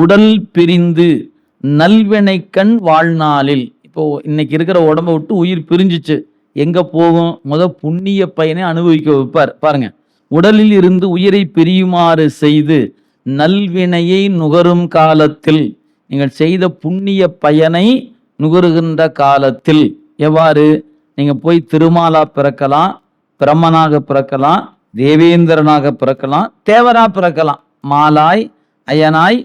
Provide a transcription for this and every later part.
உடல் பிரிந்து நல்வினைக்கண் வாழ்நாளில் இப்போ இன்னைக்கு இருக்கிற உடம்ப விட்டு உயிர் பிரிஞ்சிச்சு எங்க போகும்? முத புண்ணிய பயனை அனுபவிக்க வைப்பார். பாருங்க உடலில் இருந்து உயிரை பிரியுமாறு செய்து நல்வினையை நுகரும் காலத்தில் நீங்கள் செய்த புண்ணிய பயனை நுகருகின்ற காலத்தில் எவ்வாறு? நீங்க போய் திருமாலா பிறக்கலாம் பிரம்மனாக பிறக்கலாம் தேவேந்திரனாக பிறக்கலாம் தேவரா பிறக்கலாம் மாலாய் அயனாய்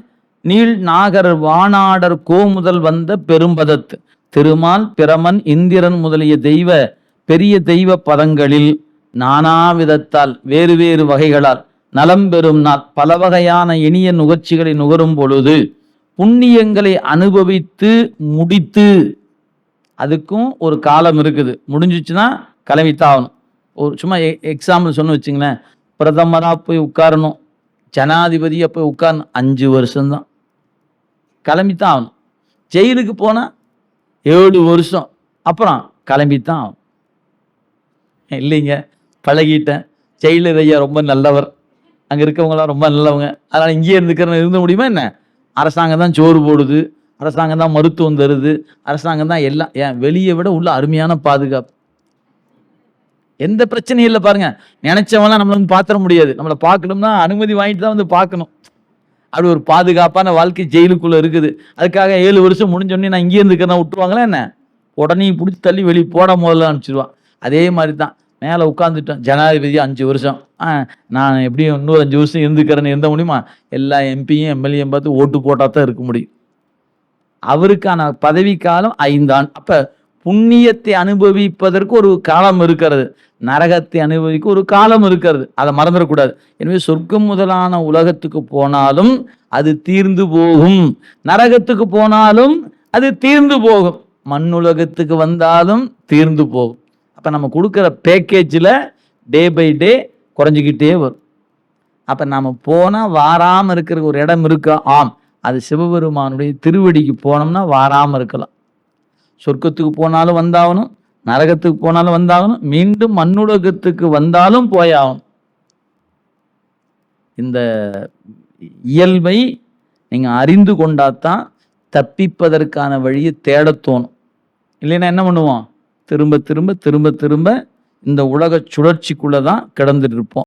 நீள் நாகர் வானாடர் கோமுதல் வந்த பெரும்பதத்து திருமால் பிரமன் இந்திரன் முதலிய தெய்வ பெரிய தெய்வ பதங்களில் நானாவிதத்தால் வேறு வேறு வகைகளால் நலம் பெறும் நாள் பல வகையான இனிய நுகர்ச்சிகளை நுகரும் பொழுது புண்ணியங்களை அனுபவித்து முடித்து அதுக்கும் ஒரு காலம் இருக்குது. முடிஞ்சிச்சுன்னா கிளம்பித்தாகணும் ஒரு சும்மா எக்ஸாம்பிள் சொன்னு வச்சுங்களேன். பிரதமராக போய் உட்காரணும். ஜனாதிபதியாக போய் உட்காரணும். அஞ்சு வருஷம்தான். கிளம்பித்தான் ஆகணும். ஜெயிலுக்கு போனால் ஏழு வருஷம். அப்புறம் கிளம்பித்தான் ஆகணும். இல்லைங்க. பழகிட்டேன். ஜெயிலர் ஐயா ரொம்ப நல்லவர். அங்கே இருக்கவங்களாம் ரொம்ப நல்லவங்க. அதனால் இங்கேயே இருந்துக்கிற இருந்த முடியுமா என்ன? அரசாங்கம் தான் சோறு போடுது. அரசாங்கம் தான் மருத்துவம் தருது. அரசாங்கம் தான் எல்லாம் ஏன் வெளியே விட உள்ள அருமையான பாதுகாப்பு. எந்த பிரச்சனையும் இல்லை பாருங்க. நினைச்சவங்களாம் நம்மளை வந்து பார்த்துட முடியாது. நம்மளை பார்க்கணும்னா அனுமதி வாங்கிட்டு தான் வந்து பார்க்கணும். அப்படி ஒரு பாதுகாப்பான வாழ்க்கை ஜெயிலுக்குள்ளே இருக்குது. அதுக்காக ஏழு வருஷம் முடிஞ்சோடனே நான் இங்கே இருந்துக்கிறேன் விட்டுருவாங்களே என்ன? உடனே பிடிச்சி தள்ளி வெளியே போட முதல்ல அனுப்பிச்சிடுவான் அதே மாதிரி தான் மேலே உட்காந்துட்டோம் ஜனாதிபதி அஞ்சு வருஷம். ஆ நான் எப்படியும் இன்னொரு அஞ்சு வருஷம் இருந்துக்கிறேன்னு இருந்த முடியுமா? எல்லா எம்பியும் எம்எல்ஏயும் பார்த்து ஓட்டு போட்டால் தான் இருக்க முடியும். அவருக்கான பதவி காலம் ஐந்தாண்டு புண்ணியத்தை அனுபவிப்பதற்கு ஒரு காலம் இருக்கிறது. நரகத்தை அனுபவிக்க ஒரு காலம் இருக்கிறது. அதை மறந்துடக்கூடாது. எனவே சொர்க்கம் முதலான உலகத்துக்கு போனாலும் அது தீர்ந்து போகும். நரகத்துக்கு போனாலும் அது தீர்ந்து போகும். மண்ணுலகத்துக்கு வந்தாலும் தீர்ந்து போகும். அப்போ நம்ம கொடுக்குற பேக்கேஜில் டே பை டே குறைஞ்சிக்கிட்டே வரும். அப்போ நாம் போனால் வாராமல் இருக்கிற ஒரு இடம் இருக்கா? ஆம். அது சிவபெருமானுடைய திருவடிக்கு போனோம்னா வாராமல் இருக்கலாம். சொர்க்கத்துக்கு போனாலும் வந்தாகணும் நரகத்துக்கு போனாலும் வந்தாகணும் மீண்டும் மண்ணுலகத்துக்கு வந்தாலும் போயாகணும். இந்த இயல்பை நீங்கள் அறிந்து கொண்டாதான் தப்பிப்பதற்கான வழியை தேடத் தோணும். இல்லைன்னா என்ன பண்ணுவோம்? திரும்ப திரும்ப திரும்ப திரும்ப இந்த உலக சுழற்சிக்குள்ளே தான் கிடந்துட்டு இருப்போம்.